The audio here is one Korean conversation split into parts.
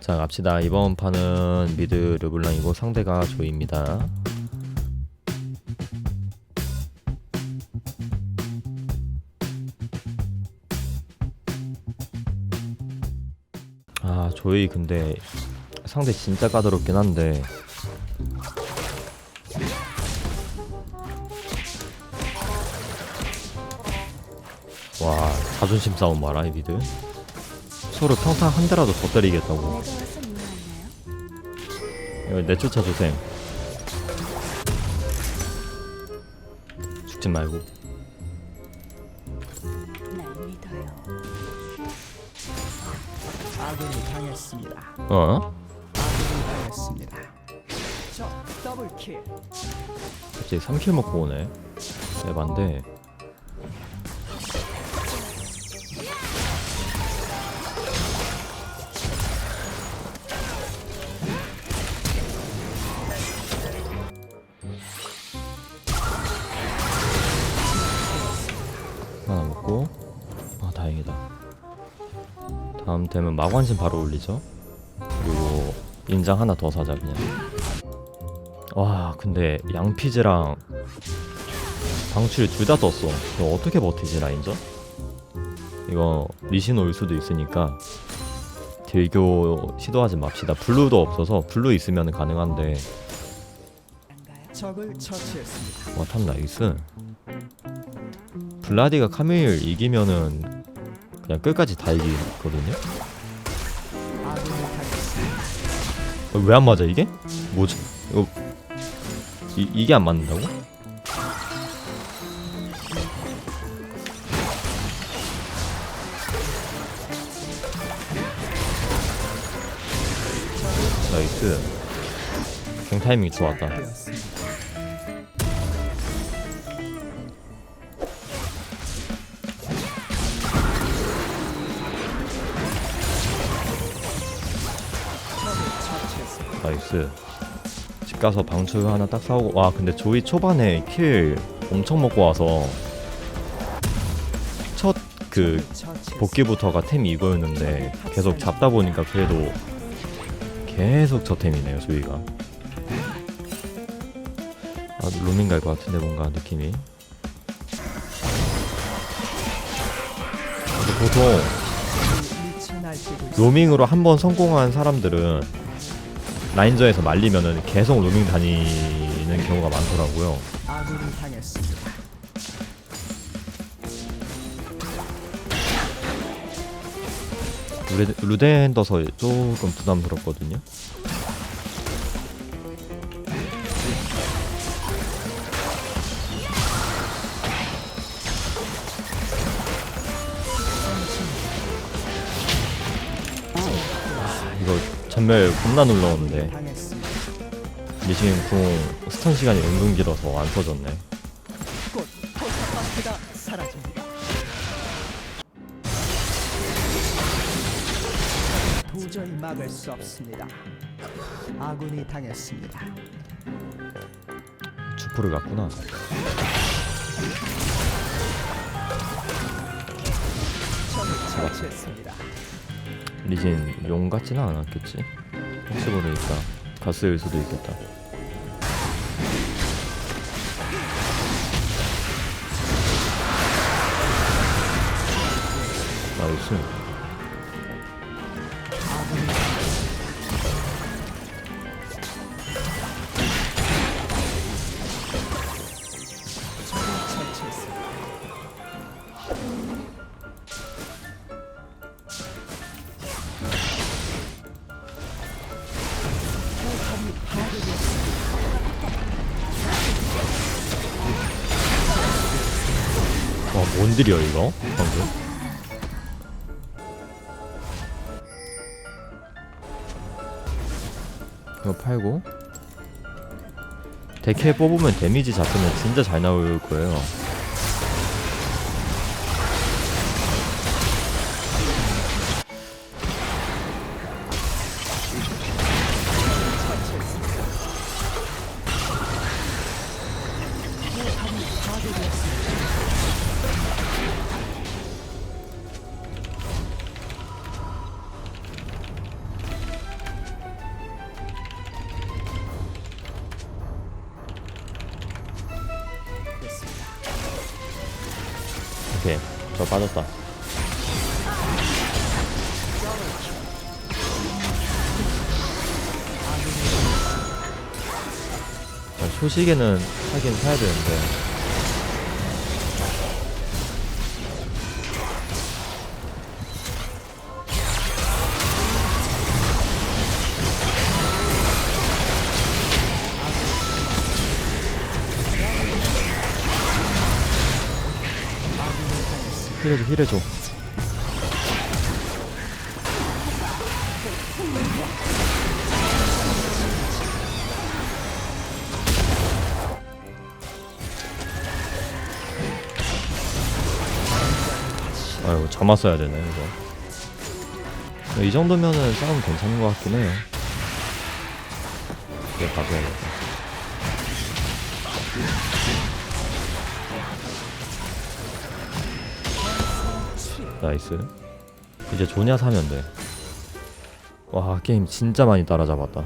자 갑시다. 이번 판은 미드 르블랑이고 상대가 조이입니다. 아 조이 근데 상대 진짜 까다롭긴 한데. 와 자존심 싸움 봐라 이 미드 서로 평타 한 대라도 더 때리겠다고? 이거 내쫓아 주셈 죽지 말고. 아군이 당했습니다. 어? 아군이 당했습니다. 적 더블킬. 갑자기 3킬 먹고 오네 대반데 되면 마관신 바로 올리죠? 그리고 인장 하나 더 사자 그냥. 와 근데 양피즈랑 방출 둘 다 떴어. 이거 어떻게 버티지 라인저? 이거 리신 올 수도 있으니까 딜교 시도하지 맙시다. 블루도 없어서 블루 있으면 가능한데. 와탑 나이스. 블라디가 카밀 이기면은 그냥 끝까지 다 이기거든요 아군이 당했습니다. 왜안 맞아 이게? 뭐지? 이거 이, 이게 안 맞는다고? 나이스 경 타이밍 좋았다 나이스 집 가서 방출 하나 딱 사오고 와 근데 조이 초반에 킬 엄청 먹고 와서 첫 그. 복귀부터가 템이 이거였는데 계속 잡다 보니까 그래도 계속 저 템이네요 조이가 아 로밍 갈 것 같은데 뭔가 느낌이 보통. 로밍으로 한 번 성공한 사람들은 라인저에서 말리면은 계속 로밍 다니는 경우가 많더라고요. 루데, 루덴더서 조금 부담스럽거든요 아, 이거 전멸 겁나 당했습니다. 리신 궁 스턴 시간이 은근 길어서 안 사라집니다. 도저히 막을 수 없습니다. 아군이 당했습니다. 주프를 갔구나 적을 처치했습니다. 리진 용 같지는 않았겠지? 혹시 모르니까 가스일 수도 있겠다. 나이스 뭔 딜이야 이거? 방금? 이거 팔고. 데캐 뽑으면 데미지 잡히면 진짜 잘 나올 거예요 오케이. 저 빠졌다. 아, 초시계는 하긴 사야 되는데 힐해줘 힐해줘. 아이고 써야 되네 이거. 이 정도면은 싸움 괜찮은 것 같긴 해요. 이거 가져야겠다 나이스. 이제 조냐 사면 돼와 게임 진짜 많이 따라잡았다.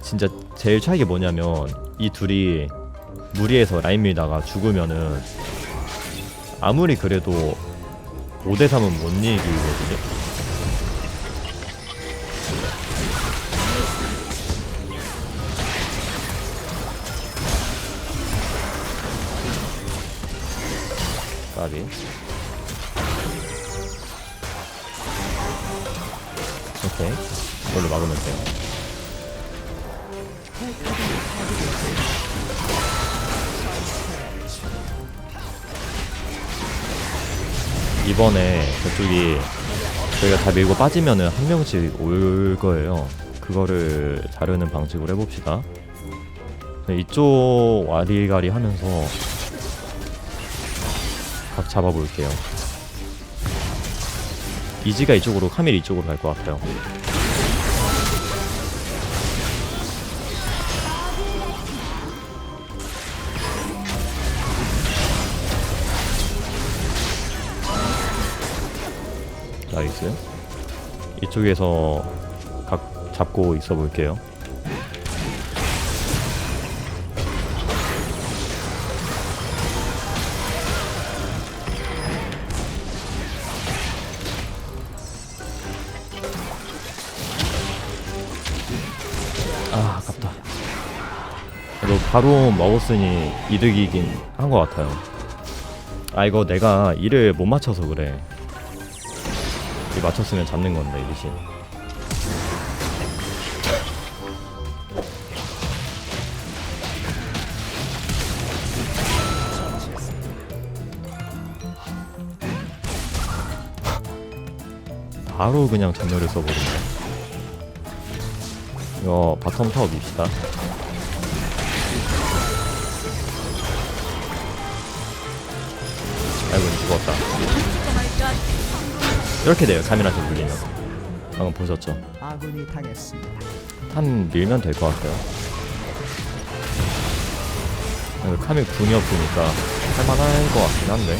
진짜 제일 차이게 뭐냐면 이 둘이 무리해서 라인 밀다가 죽으면은 아무리 그래도 5대3은 못 이기거든요 까비. 오케이. 이걸로 막으면 돼요. 이번에 저쪽이 저희가 다 밀고 빠지면은 한 명씩 올 거예요. 그거를 자르는 방식으로 해봅시다. 네, 이쪽 와리가리 하면서 각 잡아볼게요. 이지가 이쪽으로, 카밀 이쪽으로 갈 것 같아요. 나이스. 이쪽에서 각 잡고 있어 볼게요. 그래도 바로 먹었으니 이득이긴 한 것 같아요. 아 이거 내가 이를 못 맞춰서 그래. 이 맞췄으면 잡는 건데 이 대신. 바로 그냥 전멸을 써버린다 이거 바텀 타워 밉시다 이렇게 돼요. 카미라한테 물리면. 방금 보셨죠? 아군이 당했습니다. 한 밀면 될 것 같아요. 카미 궁이 없으니까 할만할 것 같긴 한데.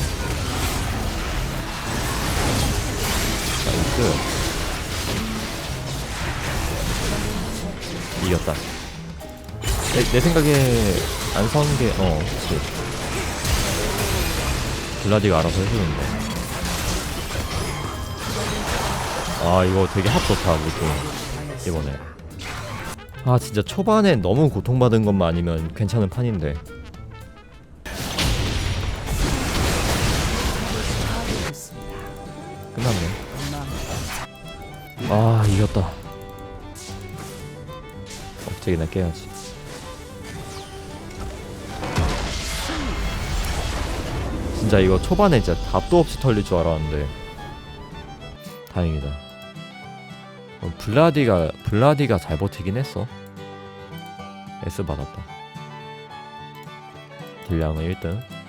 나이스 이겼다. 내, 내 생각에 안 선 게 어 그치. 블라디가 알아서 해주는데 아 이거 되게 합 좋다 무튼 이번에. 아 진짜 초반에 너무 고통받은 것만 아니면 괜찮은 판인데. 끝났네. 아 이겼다. 억제기나 깨야지. 진짜 이거 초반에 진짜 답도 없이 털릴 줄 알았는데. 다행이다 블라디가 블라디가 잘 버티긴 했어. S 받았다. 딜량은 1등.